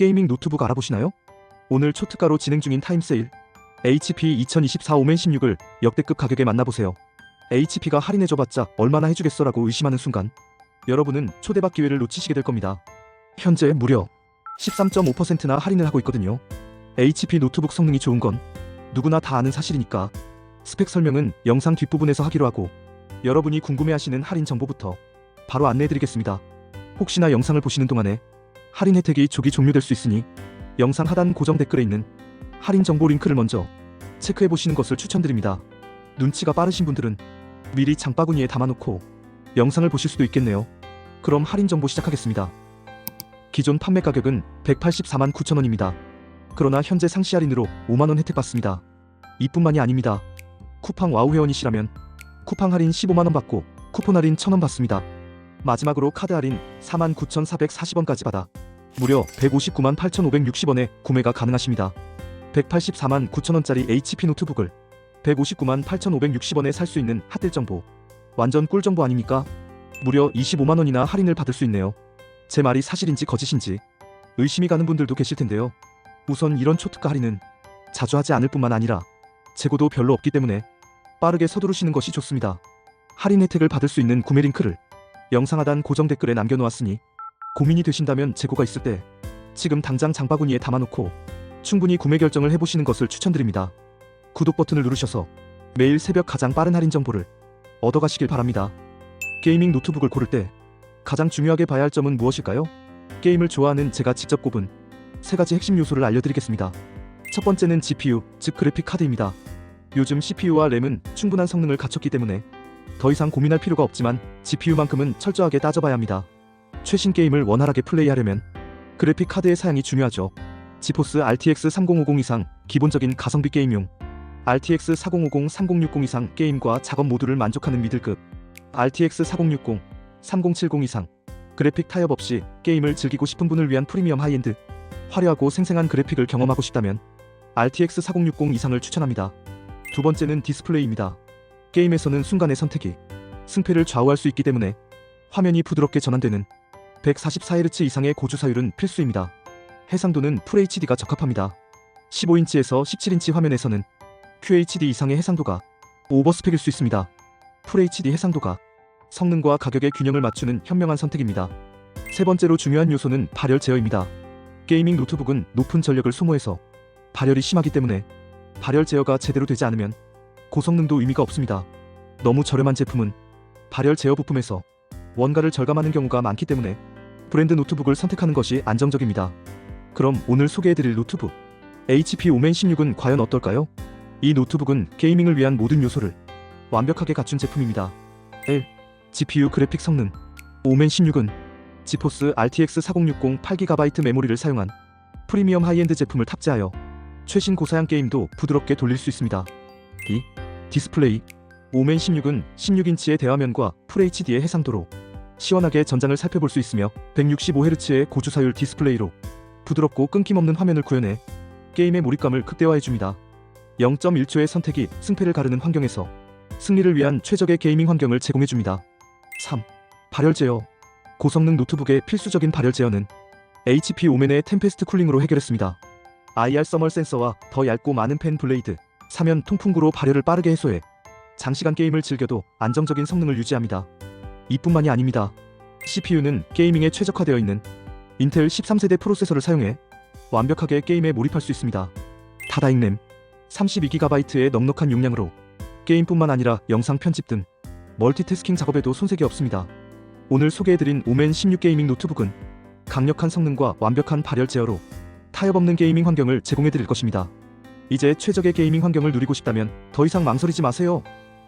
게이밍 노트북 알아보시나요? 오늘 초특가로 진행 중인 타임세일 HP 2024 오멘 16을 역대급 가격에 만나보세요. HP가 할인해줘봤자 얼마나 해주겠어라고 의심하는 순간 여러분은 초대박 기회를 놓치시게 될 겁니다. 현재 무려 13.5%나 할인을 하고 있거든요. HP 노트북 성능이 좋은 건 누구나 다 아는 사실이니까 스펙 설명은 영상 뒷부분에서 하기로 하고 여러분이 궁금해하시는 할인 정보부터 바로 안내해드리겠습니다. 혹시나 영상을 보시는 동안에 할인 혜택이 조기 종료될 수 있으니 영상 하단 고정 댓글에 있는 할인 정보 링크를 먼저 체크해 보시는 것을 추천드립니다. 눈치가 빠르신 분들은 미리 장바구니에 담아놓고 영상을 보실 수도 있겠네요. 그럼 할인 정보 시작하겠습니다. 기존 판매 가격은 184만 9천 원입니다. 그러나 현재 상시 할인으로 5만 원 혜택 받습니다. 이뿐만이 아닙니다. 쿠팡 와우 회원이시라면 쿠팡 할인 15만 원 받고 쿠폰 할인 1,000원 받습니다. 마지막으로 카드 할인 49,440원까지 받아 무려 159만 8,560원에 구매가 가능하십니다. 184만 9천원짜리 HP 노트북을 159만 8,560원에 살 수 있는 핫딜 정보. 완전 꿀 정보 아닙니까? 무려 25만원이나 할인을 받을 수 있네요. 제 말이 사실인지 거짓인지 의심이 가는 분들도 계실 텐데요. 우선 이런 초특가 할인은 자주 하지 않을 뿐만 아니라 재고도 별로 없기 때문에 빠르게 서두르시는 것이 좋습니다. 할인 혜택을 받을 수 있는 구매 링크를 영상 하단 고정 댓글에 남겨놓았으니 고민이 되신다면 재고가 있을 때 지금 당장 장바구니에 담아놓고 충분히 구매 결정을 해보시는 것을 추천드립니다. 구독 버튼을 누르셔서 매일 새벽 가장 빠른 할인 정보를 얻어가시길 바랍니다. 게이밍 노트북을 고를 때 가장 중요하게 봐야 할 점은 무엇일까요? 게임을 좋아하는 제가 직접 꼽은 세 가지 핵심 요소를 알려드리겠습니다. 첫 번째는 GPU, 즉 그래픽 카드입니다. 요즘 CPU와 램은 충분한 성능을 갖췄기 때문에 더 이상 고민할 필요가 없지만 GPU만큼은 철저하게 따져봐야 합니다. 최신 게임을 원활하게 플레이하려면 그래픽 카드의 사양이 중요하죠. 지포스 RTX 3050 이상 기본적인 가성비 게임용 RTX 4050 3060 이상 게임과 작업 모두를 만족하는 미들급 RTX 4060 3070 이상 그래픽 타협 없이 게임을 즐기고 싶은 분을 위한 프리미엄 하이엔드 화려하고 생생한 그래픽을 경험하고 싶다면 RTX 4060 이상을 추천합니다. 두 번째는 디스플레이입니다. 게임에서는 순간의 선택이 승패를 좌우할 수 있기 때문에 화면이 부드럽게 전환되는 144Hz 이상의 고주사율은 필수입니다. 해상도는 FHD가 적합합니다. 15인치에서 17인치 화면에서는 QHD 이상의 해상도가 오버스펙일 수 있습니다. FHD 해상도가 성능과 가격의 균형을 맞추는 현명한 선택입니다. 세 번째로 중요한 요소는 발열 제어입니다. 게이밍 노트북은 높은 전력을 소모해서 발열이 심하기 때문에 발열 제어가 제대로 되지 않으면 고성능도 의미가 없습니다. 너무 저렴한 제품은 발열 제어 부품에서 원가를 절감하는 경우가 많기 때문에 브랜드 노트북을 선택하는 것이 안정적입니다. 그럼 오늘 소개해드릴 노트북 HP 오멘 16은 과연 어떨까요? 이 노트북은 게이밍을 위한 모든 요소를 완벽하게 갖춘 제품입니다. L GPU 그래픽 성능 오멘 16은 지포스 RTX 4060 8GB 메모리를 사용한 프리미엄 하이엔드 제품을 탑재하여 최신 고사양 게임도 부드럽게 돌릴 수 있습니다. 이 디스플레이 오멘 16은 16인치의 대화면과 FHD의 해상도로 시원하게 전장을 살펴볼 수 있으며 165Hz의 고주사율 디스플레이로 부드럽고 끊김없는 화면을 구현해 게임의 몰입감을 극대화해줍니다. 0.1초의 선택이 승패를 가르는 환경에서 승리를 위한 최적의 게이밍 환경을 제공해줍니다. 3. 발열 제어 고성능 노트북의 필수적인 발열 제어는 HP 오멘의 템페스트 쿨링으로 해결했습니다. IR 서멀 센서와 더 얇고 많은 펜 블레이드, 사면 통풍구로 발열을 빠르게 해소해 장시간 게임을 즐겨도 안정적인 성능을 유지합니다. 이뿐만이 아닙니다. CPU는 게이밍에 최적화되어 있는 인텔 13세대 프로세서를 사용해 완벽하게 게임에 몰입할 수 있습니다. 타다잉 램 32GB의 넉넉한 용량으로 게임뿐만 아니라 영상 편집 등 멀티태스킹 작업에도 손색이 없습니다. 오늘 소개해드린 오멘 16 게이밍 노트북은 강력한 성능과 완벽한 발열 제어로 타협 없는 게이밍 환경을 제공해드릴 것입니다. 이제 최적의 게이밍 환경을 누리고 싶다면 더 이상 망설이지 마세요.